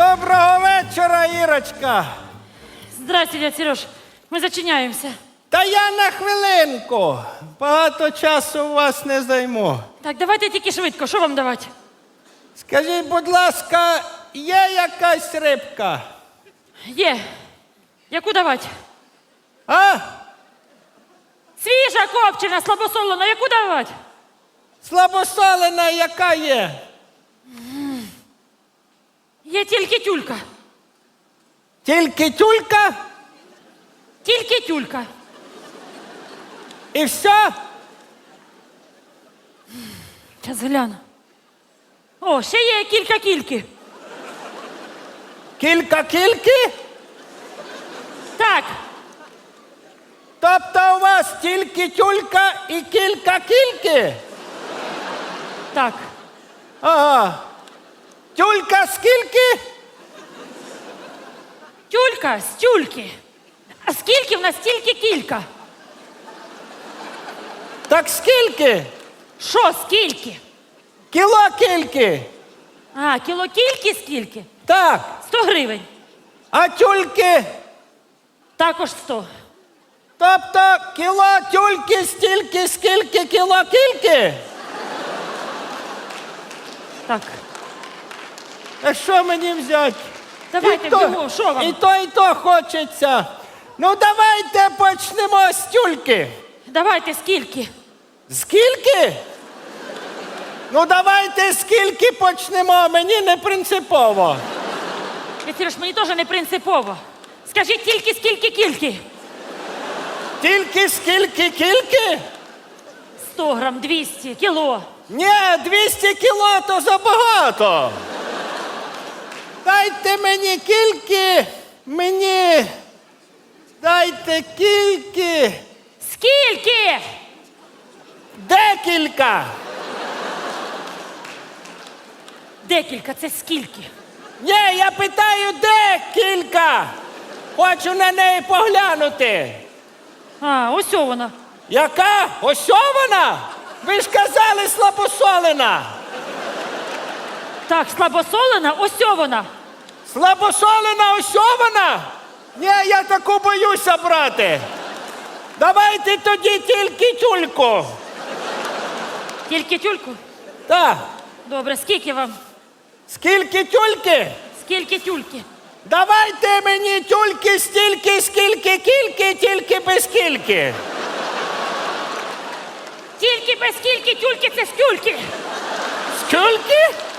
Доброго вечора, Ірочка. Здрасте, дядь Сереж. Ми зачиняємося. Та я на хвилинку. Багато часу у вас не займу. Так, давайте тільки швидко. Що вам давати? Скажіть, будь ласка, є якась рибка? Є. Яку давати? А? Свіжа копчена, слабосолена, яку давати? Слабосолена яка є? Є тільки тюлька. Тільки тюлька Тільки тюлька. і все? Зараз гляну. О, ще є кілька кільки. Кілька кільки? Так, Тобто у вас тільки тюлька і кілька кільки? так. Ага. Тюлька скільки? Тюлька з тюльки. А скільки в нас тільки кілька? Так скільки? Що скільки? Кіло кільки? А, кіло кільки скільки? Так. 100 гривень. А тюльки? Також 100. Тобто кіло тюльки стільки, скільки кіло кільки? Так. А що мені взяти? Давайте І то- бігом, що вам? І то, і то хочеться. Ну давайте почнемо з тюльки. Давайте скільки? Скільки? Ну давайте скільки почнемо, мені не принципово. Сереж, мені теж не принципово. Скажіть тільки скільки кільки? Тільки скільки кільки? 100 грам, 200, кіло. Ні, 200 кіло то забагато. Дайте мені кільки, мені. Дайте кільки. Скільки? Декілька. Декілька, це скільки? Ні, я питаю, де кілька? Хочу на неї поглянути. А, ось о вона. Яка? Ось вона? Ви ж казали слабосолена. Так, слабосолена, ось вона. Слабосолена ось вона? Ні, я таку боюся брати. Давайте тоді тільки тюльку. Тільки тюльку? Так. Добре, скільки вам? Скільки тюльки? Скільки тюльки? Давайте мені тюльки стільки, скільки кільки, тільки без кільки. Тільки без скільки тюльки це скільки? Скільки?